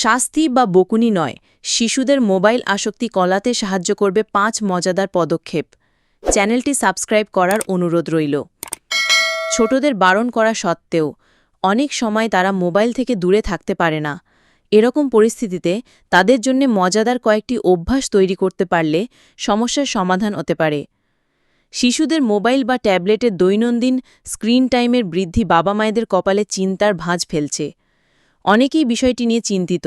শাস্তি বা বকুনি নয়, শিশুদের মোবাইল আসক্তি কলাতে সাহায্য করবে পাঁচ মজাদার পদক্ষেপ। চ্যানেলটি সাবস্ক্রাইব করার অনুরোধ রইল। ছোটদের বারণ করা সত্ত্বেও, অনেক সময় তারা মোবাইল থেকে দূরে থাকতে পারে না। এরকম পরিস্থিতিতে তাদের জন্য মজাদার কয়েকটি অভ্যাস তৈরি করতে পারলে সমস্যার সমাধান হতে পারে। শিশুদের মোবাইল বা ট্যাবলেটের দৈনন্দিন স্ক্রিন টাইমের বৃদ্ধি বাবা মায়েদের কপালে চিন্তার ভাঁজ ফেলছে। অনেকেই বিষয়টি নিয়ে চিন্তিত।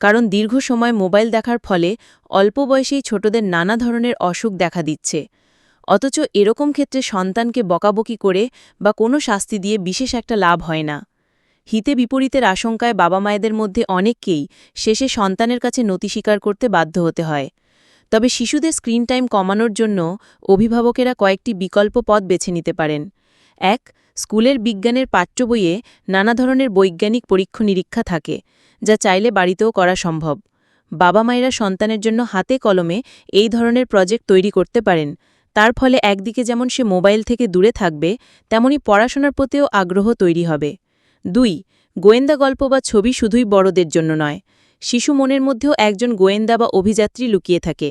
কারণ দীর্ঘ সময় মোবাইল দেখার ফলে অল্প বয়সেই ছোটদের নানা ধরনের অসুখ দেখা দিচ্ছে। অথচ এরকম ক্ষেত্রে সন্তানকে বকাবকি করে বা কোনো শাস্তি দিয়ে বিশেষ একটা লাভ হয় না। হিতে বিপরীতের আশঙ্কায় বাবা মায়েদের মধ্যে অনেককেই শেষে সন্তানের কাছে নতি স্বীকার করতে বাধ্য হতে হয়। তবে শিশুদের স্ক্রিন টাইম কমানোর জন্য অভিভাবকেরা কয়েকটি বিকল্প পথ বেছে নিতে পারেন। এক স্কুলের বিজ্ঞানের পাঠ্য বইয়ে নানা ধরনের বৈজ্ঞানিক পরীক্ষা নিরীক্ষা থাকে, যা চাইলে বাড়িতেও করা সম্ভব। বাবা মায়েরা সন্তানের জন্য হাতে কলমে এই ধরনের প্রজেক্ট তৈরি করতে পারেন। তার ফলে একদিকে যেমন সে মোবাইল থেকে দূরে থাকবে, তেমনি পড়াশোনার প্রতিও আগ্রহ তৈরি হবে। দুই, গোয়েন্দা গল্প বা ছবি শুধুই বড়দের জন্য নয়, শিশু মনের মধ্যেও একজন গোয়েন্দা বা অভিযাত্রী লুকিয়ে থাকে।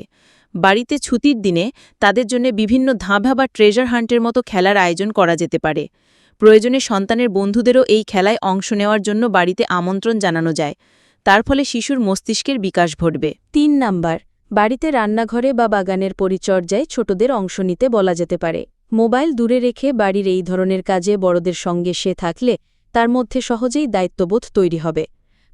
বাড়িতে ছুটির দিনে তাদের জন্য বিভিন্ন ধাঁধা বা ট্রেজার হান্টের মতো খেলার আয়োজন করা যেতে পারে। প্রয়োজনে সন্তানের বন্ধুদেরও এই খেলায় অংশ নেওয়ার জন্য বাড়িতে আমন্ত্রণ জানানো যায়। তার ফলে শিশুর মস্তিষ্কের বিকাশ ঘটবে। তিন নাম্বার, বাড়িতে রান্নাঘরে বা বাগানের পরিচর্যায় ছোটদের অংশ নিতে বলা যেতে পারে। মোবাইল দূরে রেখে বাড়ির এই ধরনের কাজে বড়দের সঙ্গে সে থাকলে তার মধ্যে সহজেই দায়িত্ববোধ তৈরি হবে।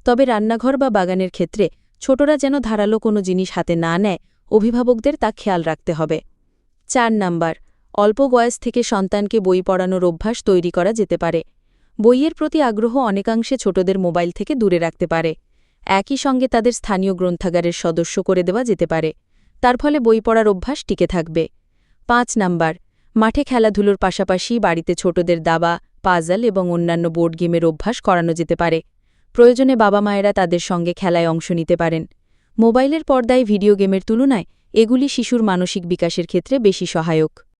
তবে রান্নাঘর বা বাগানের ক্ষেত্রে ছোটরা যেন ধারালো কোনো জিনিস হাতে না নেয় অভিভাবকদের তা খেয়াল রাখতে হবে। চার নাম্বার, অল্প বয়স থেকে সন্তানকে বই পড়ানোর অভ্যাস তৈরি করা যেতে পারে। বইয়ের প্রতি আগ্রহ অনেকাংশে ছোটদের মোবাইল থেকে দূরে রাখতে পারে। একই সঙ্গে তাদের স্থানীয় গ্রন্থাগারের সদস্য করে দেওয়া যেতে পারে। তার ফলে বই পড়ার অভ্যাস টিকে থাকবে। পাঁচ নাম্বার, মাঠে খেলাধুলোর পাশাপাশি বাড়িতে ছোটদের দাবা, পাজল এবং অন্যান্য বোর্ড গেমের অভ্যাস করানো যেতে পারে। প্রয়োজনে বাবা মায়েরা তাদের সঙ্গে খেলায় অংশ নিতে পারেন। মোবাইলের পর্দায় ভিডিও গেমের তুলনায় এগুলি শিশুর মানসিক বিকাশের ক্ষেত্রে বেশি সহায়ক।